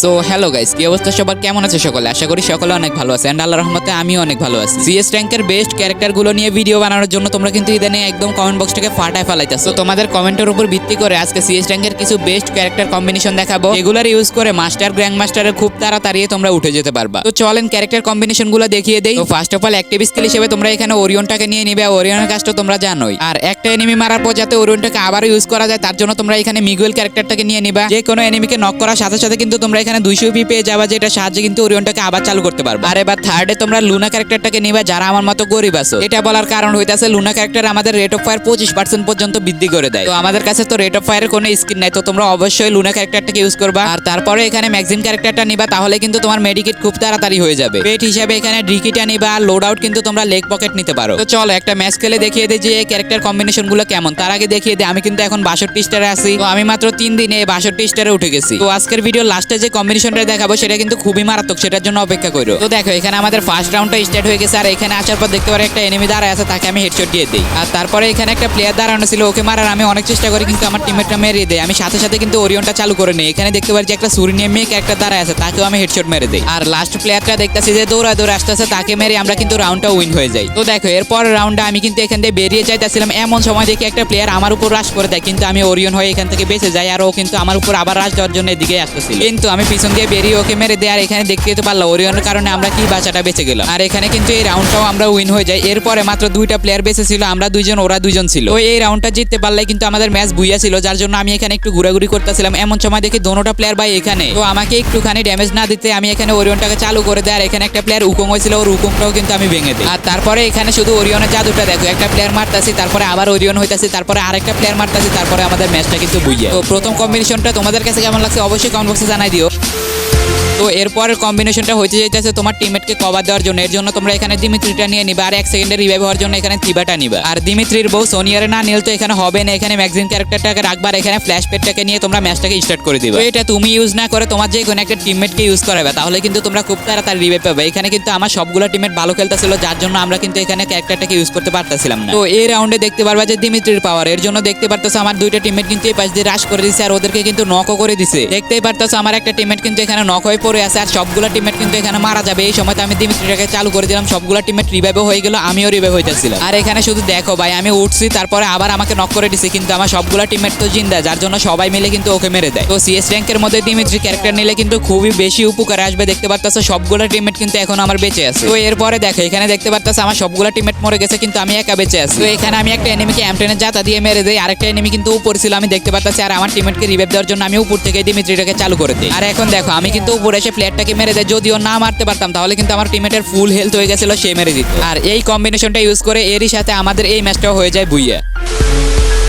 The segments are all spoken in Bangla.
সো হ্যালো গাইস কি অবস্থা সবার? কেমন আছে সকলে? আশা করি সকলে অনেক ভালো আছে। এন্ড আল্লাহর রহমতে আমিও অনেক ভালো আছি। সিএস র্যাঙ্কের বেস্ট ক্যারেক্টারগুলো নিয়ে ভিডিও বানানোর জন্য তোমরা কিন্তু ইদানিং একদম কমেন্ট বক্সটাকে ফাটায় ফেলাইতেছো। তো তোমাদের কমেন্টের উপর ভিত্তি করে আজকে সিএস র্যাঙ্কের কিছু বেস্ট ক্যারেক্টার কম্বিনেশন দেখাবো। এগুলার ইউজ করে মাস্টার গ্র্যান্ড মাস্টারের খুব তাড়াতাড়ি তোমরা উঠে যেতে পারবা। তো চলেন ক্যারেক্টার কম্বিনেশনগুলো দেখিয়ে দেই। তো first of all active skill হিসেবে তোমরা এখানে ওরিয়নটাকে নিয়ে নিবে। ওরিয়নের কাজটা তোমরা জানোই। আর একটা এনিমি মারার পর যাতে ওরিয়নটাকে আবার ইউজ করা যায়, তার জন্য তোমরা এখানে মিগুয়েল ক্যারেক্টারটাকে নিয়ে নিবা। যে কোনো এনিমিকে নক করার সাথে সাথে কিন্তু তোমরা এখানে দুইশো পি পেয়ে যাবা, যেটা সাহায্যে কিন্তু ওরিয়নটাকে আবার চালু করতে পারবে। আর এবার থার্ডে তোমরা লুনা ক্যারেক্টারটাকে নিবা, যারা আমার মতো গরিব আছো। এটা বলার কারণ হইতাছে লুনা ক্যারেক্টার আমাদের রেট অফ ফায়ার পঁচিশ পার্সেন্ট পর্যন্ত বৃদ্ধি করে দেয়। তো আমাদের কাছে তো রেট অফ ফায়ারের কোনো স্কিন নাই, তো তোমরা অবশ্যই লুনা ক্যারেক্টারটাকে ইউজ করবা। আর তারপরে এখানে ম্যাক্সিম ক্যারেক্টারটা নিবা, তাহলে কিন্তু তোমার মেডিকেট খুব তাড়াতাড়ি হয়ে যাবে। পেট হিসাবে এখানে ড্রিকিটা নিবা লোড আউট কিন্তু তোমরা লেগ পকেট নিতে পারো। তো চলো, একটা ম্যাচ খেলে দেখিয়ে দিই যে ক্যারেক্টার কম্বিনেশনগুলো কেমন। তার আগে দেখিয়ে দিই, আমি কিন্তু এখন বাষট্টি স্টারে আছি। তো আমি মাত্র তিন দিনে বাষট্টি স্টারে উঠে গেছি। তো আজকের ভিডিও লাস্টে যে কম্বিনেশনটা দেখাবো, সেটা কিন্তু খুবই মারাত্মক, সেটার জন্য অপেক্ষা করো। তো দেখো, এখানে আমাদের ফার্স্ট রাউন্ডটা স্টার্ট হয়ে গেছে, আর এখানে আসার পর দেখতে পারো একটা এনিমি দাঁড়ায় আছে, তাকে আমি হেডশট দিয়ে দিই। আর তারপরে এখানে একটা প্লেয়ার দাঁড়ানো ছিল, ওকে মারার আমি অনেক চেষ্টা করি, কিন্তু আমার টিমমেটটা মেরে দেয়। আমি সাথে সাথে কিন্তু ওরিয়নটা চালু করে নিই। এখানে দেখতে পারি যে একটা সুরি নিয়ে মেয়ে একটা দাঁড়ায় আছে, তাকেও আমি হেডশট মেরে দিই। আর লাস্ট প্লেয়ারটা দেখতেছি যে দৌড়া দৌড়া আসতেছে তাকে মেরে আমরা কিন্তু রাউন্ডটা উইন হয়ে যাই। তো দেখো, এরপর রাউন্ডটা আমি কিন্তু এখান থেকে বেরিয়ে যাইতেছিলাম। এমন সময় দেখি একটা প্লেয়ার আমার উপর রাশ করে দেয়, কিন্তু আমি ওরিয়ন হয়ে এখান থেকে বেঁচে যাই, আর ও কিন্তু আমার উপর আবার রাশ দেওয়ার জন্য এদিকে আসতেছিল। কিন্তু আমি পিছন দিয়ে বেরিয়ে ওকে মেরে দেয়। আর এখানে দেখতে তো পারলাম ওরিয়নের কারণে আমরা কি বাচ্চাটা বেঁচে গেলাম। আর এখানে কিন্তু এই রাউন্ডটাও আমরা উইন হয়ে যাই। এরপরে মাত্র দুইটা প্লেয়ার বেঁচে ছিল, আমরা দুইজন, ওরা দুইজন ছিল। তো এই রাউন্ডটা জিততে পারলে কিন্তু আমাদের ম্যাচ বুইয়া ছিল, যার জন্য আমি এখানে একটু ঘোরাঘুরি করতেছিলাম। এমন সময় দেখি দোনোটা প্লেয়ার ভাই এখানে। তো আমাকে একটুখানি ড্যামেজ না দিতে আমি এখানে ওরিয়নটাকে চালু করে দেয়। আর এখানে একটা প্লেয়ার উকুম হয়েছিল, ওর উকুমটাও কিন্তু আমি ভেঙে দিই। আর তারপরে এখানে শুধু ওরিয়নের জাদুটা দেখো, একটা প্লেয়ার মারতাছি, তারপরে আবার ওরিয়ন হইতাছি, তারপরে আরেকটা প্লেয়ার মারতাছি, তারপরে আমাদের ম্যাচটা কিন্তু বুইয়া। তো প্রথম কম্বিনেশনটা তোমাদের কাছে কেমন লাগছে অবশ্যই কমেন্ট বক্সে জানাই দিও। Thank you. তো এরপরের কম্বিনেশনটা হইতে যাইতেছে তোমার টিমমেটকে কভার দেওয়ার জন্য। এর জন্য তোমরা এখানে দিমিত্রিটা নিয়ে নিবা আর এক সেকেন্ডে রিভাইভ হওয়ার জন্য এখানে থিবাটা নিবা। আর দিমিত্রির বউ সোনিয়ারে না নিল তো এখানে হবে না। এখানে ম্যাগজিন ক্যারেক্টারটাকে রাখবার এখানে ফ্ল্যাশ পেটটাকে নিয়ে তোমরা ম্যাচটাকে স্টার্ট করে দিবা। এটা তুমি ইউজ না করে তোমার যে কোনো একটা টিমমেটকে ইউজ করাবে। তাহলে কিন্তু তোমরা খুব তাড়াতাড়ি রিভাইভ পাবে। এখানে কিন্তু আমার সবগুলো টিমমেট ভালো খেলতেছিল যার জন্য আমরা কিন্তু এখানে ক্যারেক্টারটাকে ইউজ করতে পারতেছিলাম না। তো এই রাউন্ডে দেখতে পারবা যে দিমিত্রির পাওয়ার এর জন্য দেখতে পারতেছো আমার দুইটা টিমমেট কিন্তু এই পাশ দিয়ে রাশ করে দিছে আর ওদেরকে কিন্তু নকও করে দিছে। দেখতেই পারতেছো আমার একটা টিমমেট কিন্তু এখানে নক হয়ে পড়ে আছে আর সবগুলো টিমমেট কিন্তু এখানে মারা যাবে। এই সময় আমি দিমিত্রিটাকে চালু করে দিলাম, সবগুলো টিমমেট রিভাইভও হয়ে গেল, আমিও রিভাইভ হইতেছিলাম। আর এখানে শুধু দেখো ভাই, আমি উঠছি, তারপরে আবার আমাকে নক করে দিছে, কিন্তু আমার সবগুলো টিমমেট তো জিন্দা, যার জন্য সবাই মিলে কিন্তু ওকে মেরে দেয়। তো সিএস র্যাঙ্কের মধ্যে দিমিত্রি ক্যারেক্টার নিলে কিন্তু খুবই বেশি উপকারে আসবে, দেখতে পারতেছো সবগুলো টিমমেট কিন্তু এখন আমার বেঁচে আছে। তো এরপরে দেখো, এখানে দেখতে পারতেছো আমার সবগুলো টিমমেট মরে গেছে, কিন্তু আমি একা বেঁচে আছি। তো এখানে আমি একটা এনিমিকে এমটেনের জাতা দিয়ে মেরে দেই, আরেকটা এনিমি কিন্তু উপর ছিল, আমি দেখতে পারতেছি আর আমার টিমমেটকে রিভাইভ দেওয়ার জন্য আমি উপর থেকে দিমিত্রিটাকে চালু করে দিই। আর এখন দেখো, আমি কিন্তু উপরে এসে প্লেয়ারটাকে মেরে দেয়। যদিও না মারতে পারতাম, তাহলে কিন্তু আমার টিমেটের ফুল হেলথ হয়ে গেছিল, সে মেরে দিত। আর এই কম্বিনেশনটা ইউজ করে এরই সাথে আমাদের এই ম্যাচটাও হয়ে যায় বুইয়া।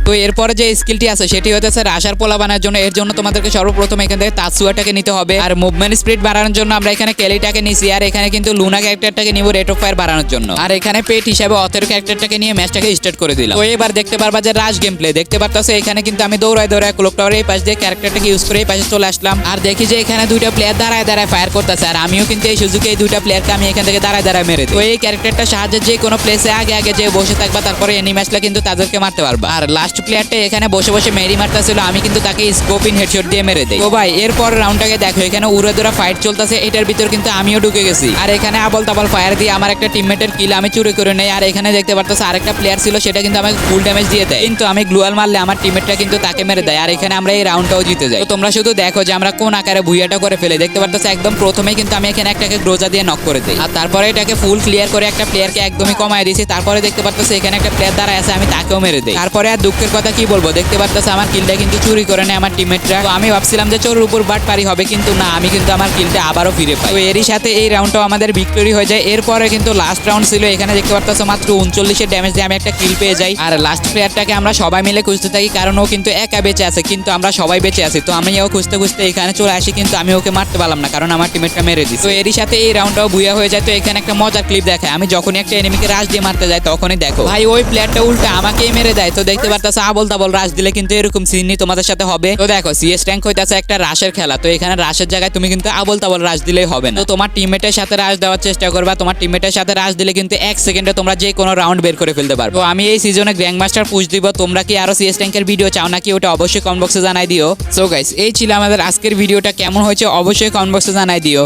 তো এরপরে যে স্কিলটি আছে, সেটি হতেছে রাশার পোলা বানার জন্য। এর জন্য তোমাদেরকে সর্বপ্রথম এখান থেকে তাসুয়াটাকে নিতে হবে। আর মুভমেন্ট স্পিড বাড়ানোর জন্য আমরা এখানে কেলিটাকে নিছি, আর এখানে কিন্তু লুনা ক্যারেক্টারটাকে নিব রেট অফ ফায়ার বাড়ানোর জন্য। আর এখানে পেট হিসাবে অথের ক্যারেক্টারটাকে নিয়ে ম্যাচটাকে স্টার্ট করে দিলাম। তো এবার দেখতে পারবা যে রাশ গেম প্লে দেখতে পারতাছো এখানে কিন্তু আমি দৌড়ায় দৌড়ায় ক্লোক টাওয়ার এই পাশ দিয়ে ক্যারেক্টারটাকে ইউজ করে এই পাশে চলে আসলাম। আর দেখি যে এখানে দুইটা প্লেয়ার দাঁড়ায় দাঁড়ায় ফায়ার করতেছে, আর আমিও কিন্তু এই সুযোগে এই দুইটা প্লেয়ারকে আমি এখান থেকে দাঁড়ায় দাঁড়ায় মেরে। তো এই ক্যারেক্টারটার সাহায্যে যে কোনো প্লেসে আগে আগে যে বসে থাকবা, তারপরে এনিমি আসলে কিন্তু তাদেরকে মারতে পারবা। আর লাস্ট প্লেয়ারটা এখানে বসে বসে মেরি মারতেছিল, আমি কিন্তু তাকে স্কোপিং হেডশট দিয়ে মেরে দেই। তো ভাই, এরপর রাউন্ডটাকে দেখো, এখানে উড়ে দৌড়া ফাইট চলতেছে, এটার ভিতর কিন্তু আমিও ঢুকে গেছি। আর এখানে আবল তাবল ফায়ার দিয়ে আমার একটা টিমমেটের কিল আমি চুরি করে নেই, আর এখানে দেখতে পারতেছে আরেকটা প্লেয়ার ছিল, সেটা কিন্তু আমাকে ফুল ড্যামেজ দিয়ে দেয়। কিন্তু আমি গ্লুয়াল মারলে আমার টিমমেটটা কিন্তু তাকে মেরে দেয়, আর এখানে আমরা এই রাউন্ডটাও জিতে যাই। তো তোমরা শুধু দেখো যে আমরা কোন আকারে ভুইয়াটা করে ফেলে, দেখতে পারতেছে একদম প্রথমেই কিন্তু আমি এখানে একটাকে গ্রোজা দিয়ে নক করে দিই। আর তারপরে এটাকে ফুল ক্লিয়ার করে একটা প্লেয়ারকে একদমই কমায় দিয়েছি তারপরে দেখতে পারতেছে এখানে একটা প্লেয়ার দ্বারা আছে, আমি তাকেও মেরে দিই। তারপরে আর দুঃখের কথা কি বলব? দেখতে পারতেছে, আমার কিলটা কিন্তু চুরি করে নেয় আমার টিমমেটরা তো আমি ভাবছিলাম যে চোরের উপর বাট পারি হবে, কিন্তু না, আমি কিন্তু আমার কিলটা আবারও ফিরে পাই। তো এরই সাথে এই রাউন্ডটাও আমাদের ভিক্টোরি হয়ে যায়। এরপরে কিন্তু লাস্ট রাউন্ড ছিল, এখানে দেখতে পারতেছো মাত্র উনচল্লিশের ড্যামেজ দিয়ে আমি একটা কিল পেয়ে যাই। আর লাস্ট প্লেয়ারটাকে আমরা সবাই মিলে খুঁজতে থাকি, কারণ ও কিন্তু একা বেঁচে আছে, কিন্তু আমরা সবাই বেঁচে আছি। তো আমি ও খুঁজতে খুঁজতে এখানে চলে আসি, কিন্তু আমি ওকে মারতে পারলাম না, কারণ আমার টিমমেটটা মেরে দিই তো এরই সাথে এই রাউন্ডটাও বুয়া হয়ে যায়। তো এখানে একটা মজার ক্লিপ দেখায়। আমি যখনই একটা এনিমিকে রাশ দিয়ে মারতে যাই, তখনই দেখো। ভাই, ওই প্লেয়ারটা উল্টা আমাকেই মেরে দেয়। তো দেখতে পারতেছো হইতাছে আবল তাবল রাশ দিলে কিন্তু এরকম সিনই তোমাদের সাথে হবে। তো দেখো সিএস ট্যাঙ্ক হইতাছে একটা রাশের খেলা। তো এখানে রাশের জায়গায় তুমি কিন্তু আবল তাবল রাশ দিলেই হবে না। তো তোমার টিমমেটের সাথে রাশ দেওয়ার চেষ্টা করবা। তোমার টিমমেটের সাথে রাশ দিলে কিন্তু এক সেকেন্ডে তোমরা যে কোনো রাউন্ড বের করে ফেলতে পারবে। আমি এই সিজনে গ্র্যান্ড মাস্টার পুশ দিব। তোমরা কি আরও সিএস ট্যাঙ্কের ভিডিও চাও নাকি ওটা অবশ্যই কমেন্ট জানাই দিও। সো গাইস এই ছিল আমাদের আজকের ভিডিওটা কেমন হয়েছে অবশ্যই কমেন্ট বক্সে জানাই দিও।